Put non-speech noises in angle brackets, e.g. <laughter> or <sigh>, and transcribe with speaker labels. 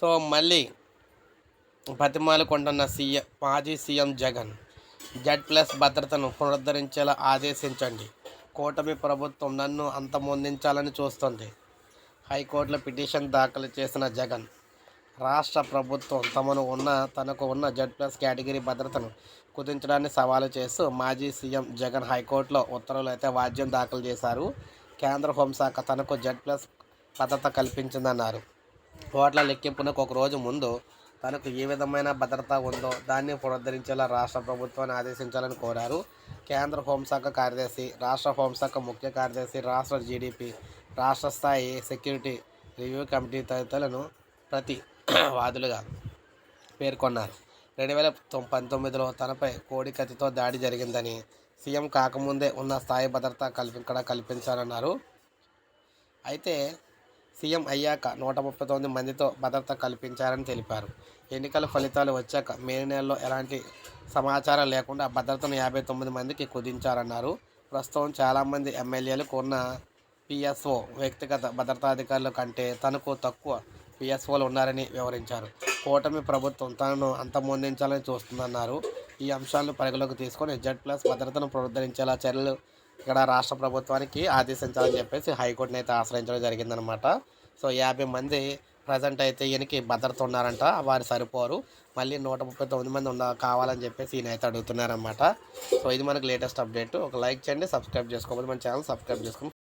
Speaker 1: So మళ్ళీ బతిమాలు కొంటున్న సీఎం మాజీ సీఎం జగన్. జెడ్ ప్లస్ భద్రతను పునరుద్ధరించేలా ఆదేశించండి. కూటమి ప్రభుత్వం నన్ను అంతమొందించాలని చూస్తుంది. హైకోర్టులో పిటిషన్ దాఖలు చేసిన జగన్ రాష్ట్ర ప్రభుత్వం తమను ఉన్న తనకు ఉన్న జెడ్ ప్లస్ కేటగిరీ భద్రతను కుదించడాన్ని సవాలు చేస్తూ మాజీ సీఎం జగన్ హైకోర్టులో ఉత్తర్వులు అయితే వాద్యం దాఖలు చేశారు. కేంద్ర హోంశాఖ తనకు జెడ్ ప్లస్ భద్రత కల్పించిందన్నారు. ఓట్ల లెక్కింపునకు ఒక రోజు ముందు తనకు ఏ విధమైన భద్రత ఉందో దాన్ని పునరుద్ధరించేలా రాష్ట్ర ప్రభుత్వాన్ని ఆదేశించాలని కోరారు. కేంద్ర హోంశాఖ కార్యదర్శి రాష్ట్ర హోంశాఖ ముఖ్య కార్యదర్శి రాష్ట్ర జీడిపి రాష్ట్ర స్థాయి సెక్యూరిటీ రివ్యూ కమిటీ తదితరులను ప్రతి <clears throat> వాదులుగా పేర్కొన్నారు. రెండు వేల పంతొమ్మిదిలో తనపై కోడి కత్తితో దాడి జరిగిందని సీఎం కాకముందే ఉన్న స్థాయి భద్రత కల్పి ఇక్కడ కల్పించాలన్నారు అయితే సీఎం అయ్యాక నూట ముప్పై తొమ్మిది మందితో భద్రత కల్పించారని తెలిపారు. ఎన్నికల ఫలితాలు వచ్చాక మే నెలలో ఎలాంటి సమాచారం లేకుండా భద్రతను యాభై తొమ్మిది మందికి కుదించారన్నారు. ప్రస్తుతం చాలామంది ఎమ్మెల్యేలకు ఉన్న పిఎస్ఓ వ్యక్తిగత భద్రతాధికారుల కంటే తనకు తక్కువ పిఎస్ఓలు ఉన్నారని వివరించారు. కూటమి ప్రభుత్వం తనను అంతమొందించాలని చూస్తుందన్నారు. ఈ అంశాలను పరిగణలోకి తీసుకొని జెడ్ ప్లస్ భద్రతను పునరుద్ధరించేలా చర్యలు ఇక్కడ రాష్ట్ర ప్రభుత్వానికి ఆదేశించాలని చెప్పేసి హైకోర్టుని అయితే ఆశ్రయించడం జరిగిందనమాట. సో యాభై మంది ప్రజెంట్ అయితే ఈయనకి భద్రత ఉన్నారంట వారు సరిపోరు. మళ్ళీ నూట ముప్పై తొమ్మిది మంది ఉండ కావాలని చెప్పేసి ఈయన అయితే అడుగుతున్నారనమాట. సో ఇది మనకి లేటెస్ట్ అప్డేట్. ఒక లైక్ చేయండి సబ్స్క్రైబ్ చేసుకోవాలి మన ఛానల్ సబ్స్క్రైబ్ చేసుకోండి.